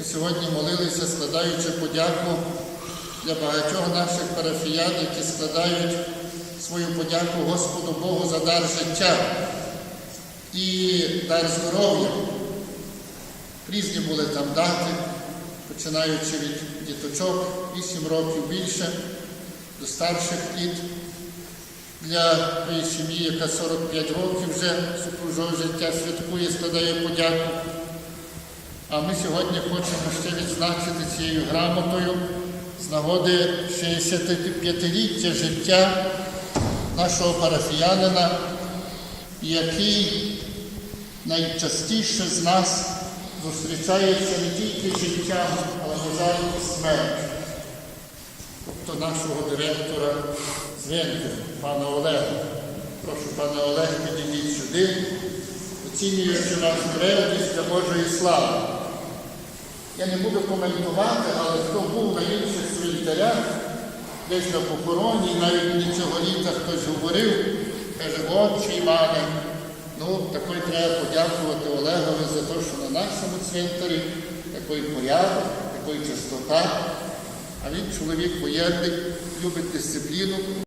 Ми сьогодні молилися, складаючи подяку для багатьох наших парафіян, які складають свою подяку Господу Богу за дар життя і дар здоров'я. Різні були там дати, починаючи від діточок 8 років більше до старших літ. Для тої сім'ї, яка 45 років вже супружого життя святкує, складає подяку. А ми сьогодні хочемо ще відзначити цією грамотою з нагоди 65-ліття життя нашого парафіянина, який найчастіше з нас зустрічається не тільки життям, але на жаль, смертю. Тобто нашого директора Звенки, пана Олега. Прошу, пане Олег, підійдіть сюди, оцінюючи нашу ревність для Божої слави. Я не буду коментувати, але хто був на інших цвинтарях, десь на похороні, навіть мені цього літа хтось говорив, каже, отче Іване, ну такої треба подякувати Олегові за те, що на нашому цвинтарі такий порядок, такий чистота. А він чоловік воєнний, любить дисципліну.